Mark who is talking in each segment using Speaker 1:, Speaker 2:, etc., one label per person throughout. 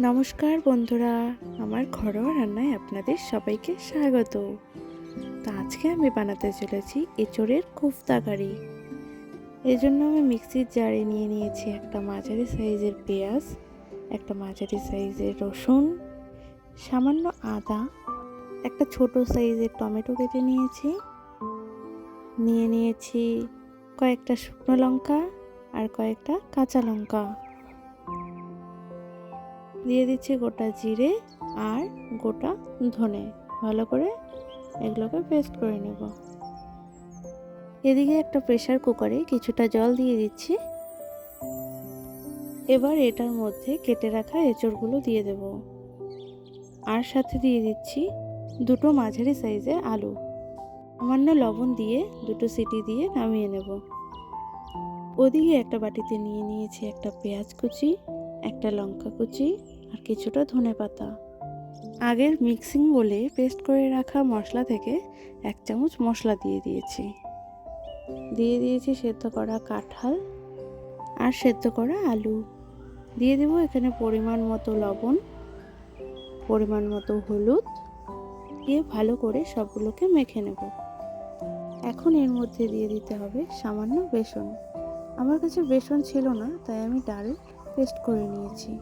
Speaker 1: নমস্কার বন্ধুরা, আমার ঘরোয়া রান্নায় আপনাদের সবাইকে স্বাগত। তো আজকে আমি বানাতে চলেছি এঁচড়ের কোফতা কারি জন্য আমি মিক্সির জারে নিয়ে নিয়েছি একটা মাঝারি সাইজের পেঁয়াজ, একটা মাঝারি সাইজের রসুন, সামান্য আদা, একটা ছোট সাইজের টমেটো কেটে নিয়েছি। নিয়ে নিয়েছি কয়েকটা শুকনো লঙ্কা আর কয়েকটা কাঁচা লঙ্কা। দিয়ে দিচ্ছি গোটা জিরে আর গোটা ধনে। ভালো করে এগুলোকে পেস্ট করে নেব। এদিকে একটা প্রেশার কুকারে কিছুটা জল দিয়ে দিচ্ছি। এবার এটার মধ্যে কেটে রাখা এঁচড়গুলো দিয়ে দেব। আর সাথে দিয়ে দিচ্ছি দুটো মাঝারি সাইজের আলু। সামান্য লবণ দিয়ে দুটো সিটি দিয়ে নামিয়ে নেব। ওদিকে একটা বাটিতে নিয়ে নিয়েছি একটা পেঁয়াজ কুচি, একটা লঙ্কা কুচি আর কিছুটা ধনে পাতা। আগের মিক্সিং বলে পেস্ট করে রাখা মশলা থেকে এক চামচ মশলা দিয়ে দিয়েছি। দিয়ে দিয়েছি সেদ্ধ করা কাঁঠাল আর সেদ্ধ করা আলু। দিয়ে দেবো এখানে পরিমাণ মতো লবণ, পরিমাণ মতো হলুদ। দিয়ে ভালো করে সবগুলোকে মেখে নেব। এখন এর মধ্যে দিয়ে দিতে হবে সামান্য বেসন। আমার কাছে বেসন ছিল না, তাই আমি ডাইরেক্ট পেস্ট করে নিয়েছি।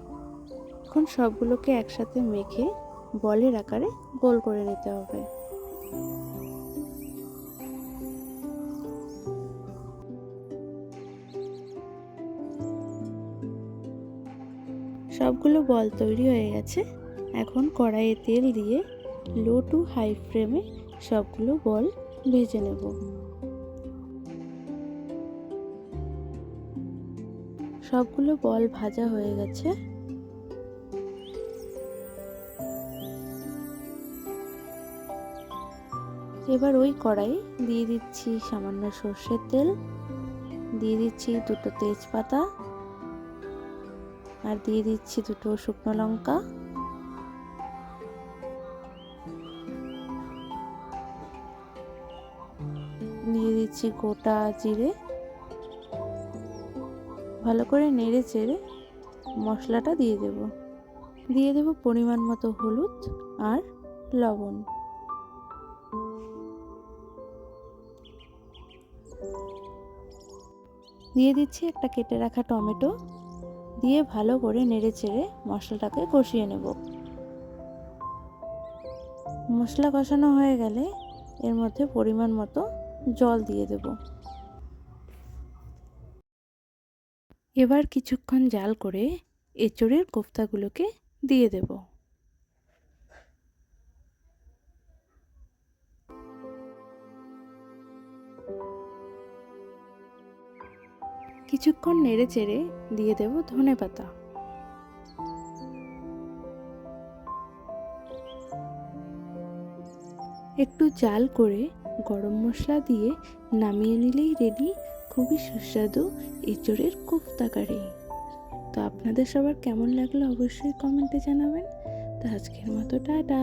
Speaker 1: এখন সবগুলোকে একসাথে মেখে বলের আকারে গোল করে নিতে হবে। সবগুলো বল তৈরি হয়ে গেছে। এখন কড়াইয়ে তেল দিয়ে লো টু হাই ফ্লেমে সবগুলো বল ভেজে নেব। সবগুলো বল ভাজা হয়ে গেছে। এবার ওই কড়াই দিয়ে দিচ্ছি সামান্য সর্ষের তেল। দিয়ে দিচ্ছি দুটো তেজপাতা আর দিয়ে দিচ্ছি দুটো শুকনো লঙ্কা। দিয়ে দিচ্ছি গোটা জিরে। ভালো করে নেড়ে চেড়ে মশলাটা দিয়ে দেব। দিয়ে দেব পরিমাণ মতো হলুদ আর লবণ। দিয়ে দিচ্ছি একটা কেটে রাখা টমেটো দিয়ে ভালো করে নেড়ে চেড়ে মশলাটাকে কষিয়ে নেব। মশলা কষানো হয়ে গেলে এর মধ্যে পরিমাণ মতো জল দিয়ে দেব। এবার কিছুক্ষণ জাল করে এঁচড়ের কোফতাগুলোকে দিয়ে দেব। কিছুক্ষণ নেড়ে চেড়ে দিয়ে দেব ধনে পাতা। একটু জাল করে গরম মশলা দিয়ে নামিয়ে নিলেই রেডি খুবই সুস্বাদু এঁচড়ের কোফতা কারি তো আপনাদের সবার কেমন লাগল অবশ্যই কমেন্টে জানাবেন। তো আজকের মতো, টাটা!